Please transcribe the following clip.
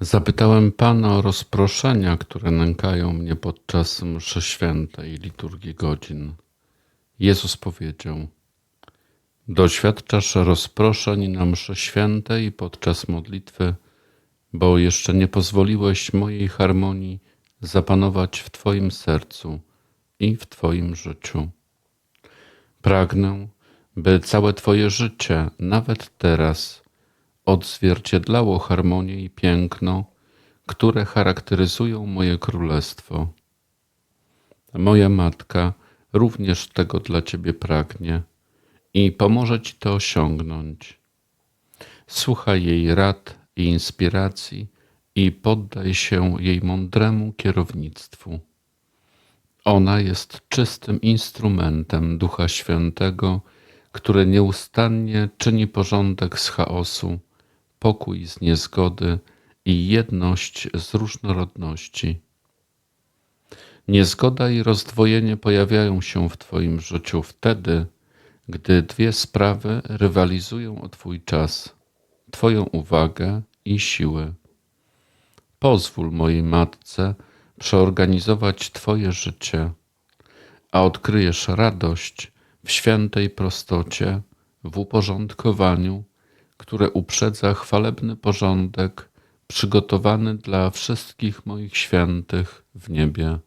Zapytałem Pana o rozproszenia, które nękają mnie podczas mszy świętej i liturgii godzin. Jezus powiedział: Doświadczasz rozproszeń na mszy świętej i podczas modlitwy, bo jeszcze nie pozwoliłeś mojej harmonii zapanować w Twoim sercu i w Twoim życiu. Pragnę, by całe Twoje życie, nawet teraz, odzwierciedlało harmonię i piękno, które charakteryzują moje królestwo. Moja matka również tego dla Ciebie pragnie i pomoże Ci to osiągnąć. Słuchaj jej rad i inspiracji i poddaj się jej mądremu kierownictwu. Ona jest czystym instrumentem Ducha Świętego, który nieustannie czyni porządek z chaosu, pokój z niezgody i jedność z różnorodności. Niezgoda i rozdwojenie pojawiają się w Twoim życiu wtedy, gdy dwie sprawy rywalizują o Twój czas, Twoją uwagę i siły. Pozwól mojej matce przeorganizować Twoje życie, a odkryjesz radość w świętej prostocie, w uporządkowaniu, które uprzedza chwalebny porządek przygotowany dla wszystkich moich świętych w niebie.